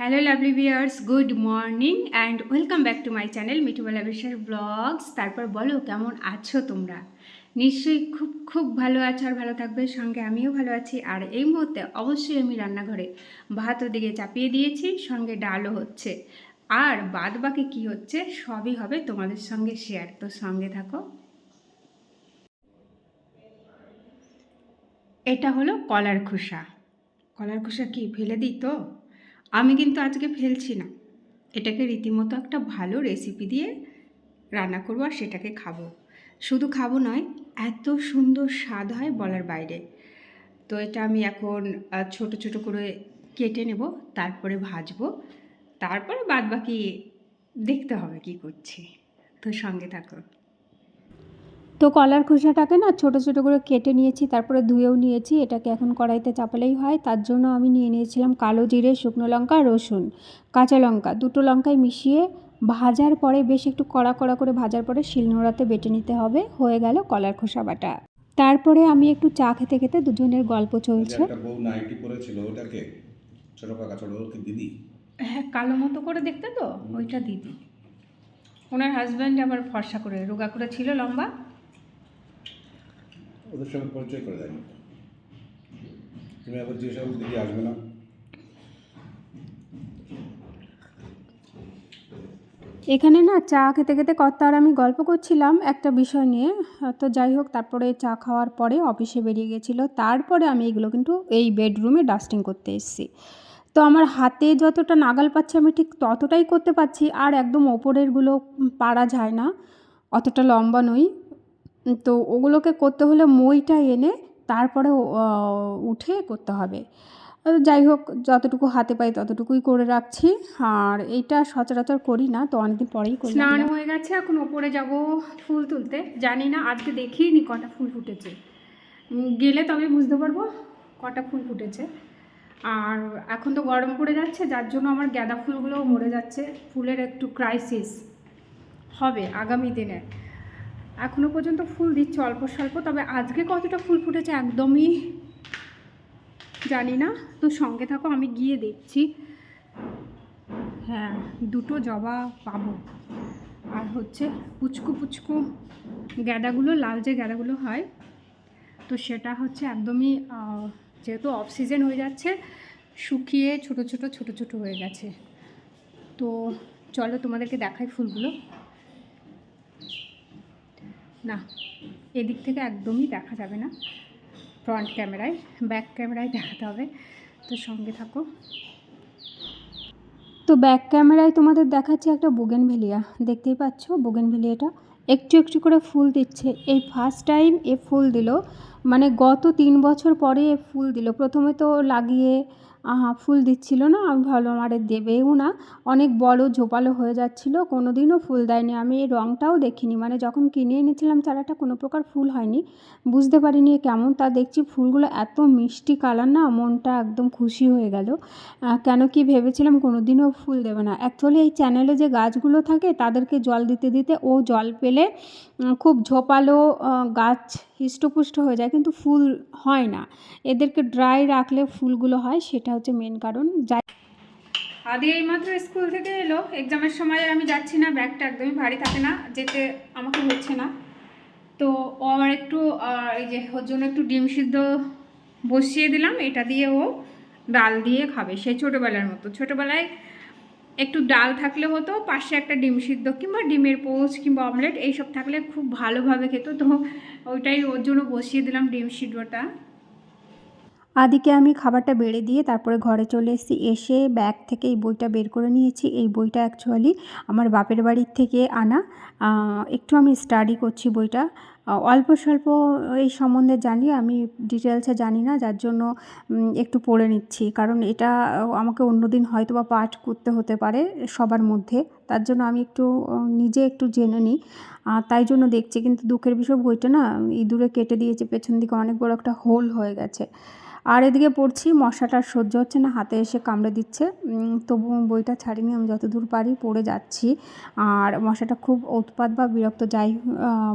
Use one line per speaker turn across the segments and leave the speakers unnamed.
Hello lovely viewers good morning and welcome back to my channel Mithubela Biswas vlogs তারপর বলো কেমন আছো তোমরা নিশ্চয়ই খুব খুব ভালো আছো আর ভালো থাকবে সঙ্গে আমিও ভালো আছি আর এই মুহূর্তে অবশ্যই আমি রান্নাঘরে ভাত ওদিকে চাপিয়ে দিয়েছি সঙ্গে ডালও হচ্ছে আর বাদ বাকি কী হচ্ছে সবই হবে তোমাদের সঙ্গে শেয়ার তো সঙ্গে থাকো এটা হলো কলার খোসা কলার খোসা কি ফেলে দিই তো আমি কিন্তু আজকে ফেলছি না। এটাকে রীতিমতো একটা ভালো রেসিপি দিয়ে রান্না করব আর সেটাকে খাব। শুধু খাব নয়, এত সুন্দর স্বাদ হয় বলার বাইরে। তো এটা আমি এখন ছোট ছোট করে কেটে নেব, তারপরে ভাজবো। তারপরে বাদ বাকি দেখতে হবে কি করছি। তো সঙ্গে থাকো।
তো কলার খোসাটাকে না ছোট ছোট করে কেটে নিয়েছি তারপরে ধুয়েও নিয়েছি এটাকে এখন কড়াইতে চাপালেই হয়। তার জন্য আমি নিয়ে নিয়েছিলাম কালো জিরে শুকনো লঙ্কা রসুন কাঁচা লঙ্কা। দুটো লঙ্কায় মিশিয়ে ভাজার পরে বেশ একটু কড়া কড়া করে ভাজার পরে শিলনোড়াতে বেটে নিতে হবে। হয়ে গেল কলার খোসা বাটা। তারপরে আমি একটু চা খেতে খেতে দুজনের গল্প চলছে।
একটা বউ নাইটি পরেছিল ওটাকে। ছোট কাকা ছোট দিদি?
হ্যাঁ কালো মতো করে দেখতে তো? ওইটা দিদি। ওনার হাজব্যান্ড আবার ফর্সা করে রোগা করে ছিল লম্বা।
ওদের সঙ্গে পরিচয় করে দেয়নি তুমি আবার যেসব দিদি আসবে না।
এখানে না চা খেতে খেতে কর্তা আর আমি গল্প করছিলাম একটা বিষয় নিয়ে। তো যাই হোক, তারপরে চা খাওয়ার পরে অফিসে বেরিয়ে গেছিল। তারপরে আমি এগুলো কিন্তু এই বেডরুমে ডাস্টিং করতে এসেছি। তো আমার হাতে যতটা নাগাল পাচ্ছি আমি ঠিক ততটাই করতে পারছি, আর একদম ওপরেরগুলো পারা যায় না। অতটা লম্বা নই। তো ওগুলোকে করতে হলে মইটা এনে তারপরে উঠে করতে হবে। যাই হোক, যতটুকু হাতে পাই ততটুকুই করে রাখছি। আর এইটা সচরাচর করি না, তো অনেকদিন পরেই করি
স্নান হয়ে গেছে, এখন ওপরে যাব ফুল তুলতে। জানি না, আজকে দেখিনি কটা ফুল ফুটেছে। গেলে তবে বুঝতে পারব কটা ফুল ফুটেছে। আর এখন তো গরম পড়ে যাচ্ছে, যার জন্য আমার গাঁদা ফুলগুলোও মরে যাচ্ছে। ফুলের একটু ক্রাইসিস হবে আগামী দিনে। এখনও পর্যন্ত ফুল দিচ্ছে অল্প স্বল্প, তবে আজকে কতটা ফুল ফুটেছে একদমই জানি না। তো সঙ্গে থাকো, আমি গিয়ে দেখছি। হ্যাঁ দুটো জবা পাবো। আর হচ্ছে পুচকু পুচকু গ্যাদাগুলো, লাল যে গ্যাদাগুলো হয়, তো সেটা হচ্ছে একদমই যেহেতু অফ সিজন হয়ে যাচ্ছে, শুকিয়ে ছোট ছোট ছোট ছোট হয়ে গেছে। তো চলো তোমাদেরকে দেখাই ফুলগুলো। না, এদিক থেকে একদমই দেখা যাবে না। ফ্রন্ট ক্যামেরায় ব্যাক ক্যামেরায় দেখাতে হবে। তো সঙ্গে থাকো।
তো ব্যাক ক্যামেরায় তোমাদের দেখাচ্ছে একটা বুগেনভেলিয়া দেখতেই পাচ্ছ বুগেনভেলিয়াটা একটু একটু করে ফুল দিচ্ছে। এই ফার্স্ট টাইম এ ফুল দিল। মানে গত তিন বছর পরে এ ফুল দিল। প্রথমে তো লাগিয়ে ফুল দিচ্ছিল না আমি ভাবলাম আরে দেবেও না। অনেক বড় ঝোপালো হয়ে যাচ্ছিল কোনো দিনও ফুল দেয়নি। আমি এই রঙটাও দেখিনি মানে যখন কিনে এনেছিলাম চারাটা কোনো প্রকার ফুল হয়নি। বুঝতে পারিনি কেমন, তা দেখছি ফুলগুলো এত মিষ্টি কালার না, মনটা একদম খুশি হয়ে গেল। কেন কি ভেবেছিলাম কোনো দিনও ফুল দেবে না। অ্যাকচুয়ালি এই চ্যানেলে যে গাছগুলো থাকে, তাদেরকে জল দিতে দিতে ও জল পেলে খুব ঝোপালো গাছ হৃষ্টপুষ্ট হয়ে যায়, কিন্তু ফুল হয় না। এদেরকে ড্রাই রাখলে ফুলগুলো হয়, সেটা হচ্ছে মেন কারণ। যাই
আদি এইমাত্র স্কুল থেকে এলো। এক্সামের সময় আমি যাচ্ছি না ব্যাগটা একদমই ভারী থাকে না, যেতে আমাকে হচ্ছে না। তো ও আমার একটু এই যে ওর জন্য একটু ডিম সিদ্ধ বসিয়ে দিলাম, এটা দিয়ে ও ডাল দিয়ে খাবে সেই ছোটোবেলার মতো। ছোটোবেলায় একটু ডাল থাকলে হতো, পাশে একটা ডিম সিদ্ধ কিংবা ডিমের পোচ কিংবা অমলেট এইসব থাকলে খুব ভালোভাবে খেত। তো ওইটাই ওর জন্য বসিয়ে দিলাম ডিম সিদ্ধটা।
আদিকে আমি খাবারটা বেড়ে দিয়ে তারপরে ঘরে চলে এসেছি। এসে ব্যাগ থেকে এই বইটা বের করে নিয়েছি। এই বইটা অ্যাকচুয়ালি আমার বাপের বাড়ির থেকে আনা। একটু আমি স্টাডি করছি বইটা। অল্প স্বল্প এই সম্বন্ধে জানি, আমি ডিটেলসে জানি না, যার জন্য একটু পড়ে নিচ্ছি। কারণ এটা আমাকে অন্যদিন হয়তো বা পাঠ করতে হতে পারে সবার মধ্যে, তার জন্য আমি একটু নিজে একটু জেনে নিই। তাই জন্য দেখছি, কিন্তু দুঃখের বিষয় বইটা না, ইঁদুরে কেটে দিয়েছে, পেছন দিকে অনেক বড় একটা হোল হয়ে গেছে। আর এদিকে পড়ছি, মশাটা আর সহ্য হচ্ছে না, হাতে এসে কামড়ে দিচ্ছে। তবু বইটা ছাড়িনি, আমি যতদূর পারি পড়ে যাচ্ছি। আর মশাটা খুব উৎপাত বা বিরক্ত, যাই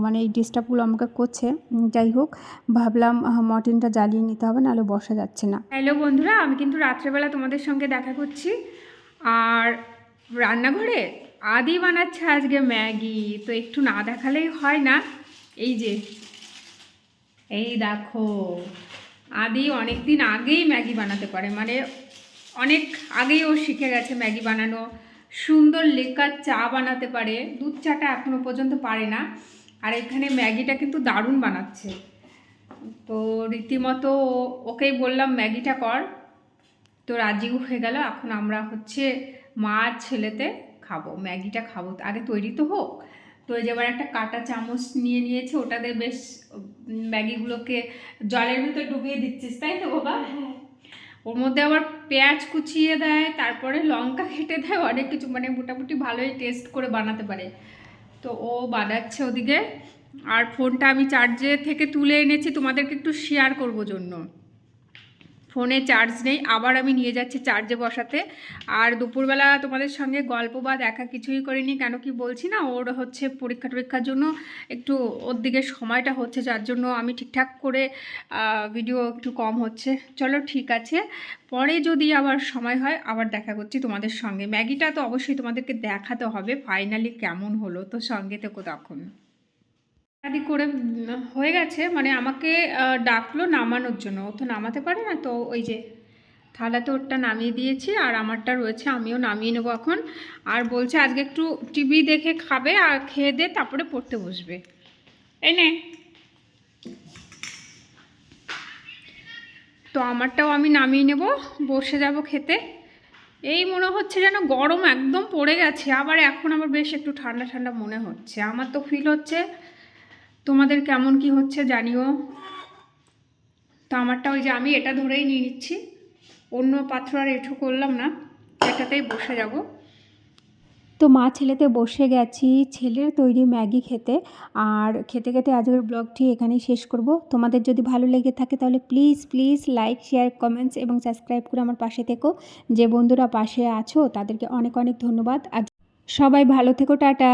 মানে এই ডিস্টার্বগুলো আমাকে করছে। যাই হোক ভাবলাম আহ, মর্টিনটা জ্বালিয়ে নিতে হবে নাহলে বসা যাচ্ছে না।
হ্যালো বন্ধুরা আমি কিন্তু রাত্রেবেলা তোমাদের সঙ্গে দেখা করছি। আর রান্নাঘরে আদি বানাচ্ছে আজকে ম্যাগি তো একটু না দেখালেই হয় না। এই যে এই দেখো আদি অনেক দিন আগেই ম্যাগি বানাতে পারে। মানে অনেক আগেই ও শিখে গেছে ম্যাগি বানানো। সুন্দর লেকার চা বানাতে পারে। দুধ চাটা এখনও পর্যন্ত পারে না। আর এখানে ম্যাগিটা কিন্তু দারুণ বানাচ্ছে। তো রীতিমতো ওকেই বললাম ম্যাগিটা কর। তো রাজি হয়ে গেল। এখন আমরা হচ্ছে মা ছেলেতে খাব ম্যাগিটা খাব। আগে তৈরি তো হোক। তো এই যে এবার একটা কাটা চামচ নিয়ে নিয়েছে ওটাতে বেশ ম্যাগিগুলোকে জলের ভিতরে ডুবিয়ে দিচ্ছিস তাই তো বাবা? ওর মধ্যে আবার পেঁয়াজ কুচিয়ে দেয় তারপরে লঙ্কা কেটে দেয় অনেক কিছু মানে মোটামুটি ভালোই টেস্ট করে বানাতে পারে। তো ও বানাচ্ছে ওদিকে। আর ফোনটা আমি চার্জে থেকে তুলে এনেছি, তোমাদেরকে একটু শেয়ার করব জন্য। ফোনে চার্জ নেই, আবার আমি নিয়ে যাচ্ছি চার্জে বসাতে। আর দুপুরবেলা তোমাদের সঙ্গে গল্প বা দেখা কিছুই করিনি, কেন কি বলছি না, ওর হচ্ছে পরীক্ষা টরীক্ষার জন্য একটু ওর দিকে সময়টা হচ্ছে, যার জন্য আমি ঠিকঠাক করে ভিডিও একটু কম হচ্ছে। চলো ঠিক আছে, পরে যদি আবার সময় হয়, আবার দেখা করছি তোমাদের সঙ্গে। ম্যাগিটা তো অবশ্যই তোমাদেরকে দেখাতে হবে ফাইনালি কেমন হলো, তো সঙ্গে থেকো তখন। আদি করে হয়ে গেছে। মানে আমাকে ডাকলো নামানোর জন্য। ও তো নামাতে পারে না, তো ওই যে থালাতে ওরটা নামিয়ে দিয়েছি আর আমারটা রয়েছে, আমিও নামিয়ে নেব এখন। আর বলছে আজকে একটু টিভি দেখে খাবে আর খেয়ে দে, তারপরে পড়তে বসবে। এই নে। তো আমারটাও আমি নামিয়ে নেব, বসে যাব খেতে। এই মনে হচ্ছে যেন গরম একদম পড়ে গেছে, আবার এখন আবার বেশ একটু ঠান্ডা ঠান্ডা মনে হচ্ছে। আমার তো ফিল হচ্ছে তোমাদের কেমন কি হচ্ছে জানিও। তো আমারটা ওই যে আমি এটা ধরেই নিয়ে নিচ্ছি। অন্য পাত্র আর এঠো করলাম না, এটাতেই বসে যাব।
তো মা ছেলেতে বসে গেছি, ছেলের তৈরি ম্যাগি খেতে। আর খেতে খেতে আজকের ব্লগটি এখানেই শেষ করব। তোমাদের যদি ভালো লেগে থাকে তাহলে please please like, share, comments এবং সাবস্ক্রাইব করে আমার পাশে থেকো। যে বন্ধুরা পাশে আছো তাদেরকে অনেক অনেক ধন্যবাদ। আর সবাই ভালো থেকো, টাটা।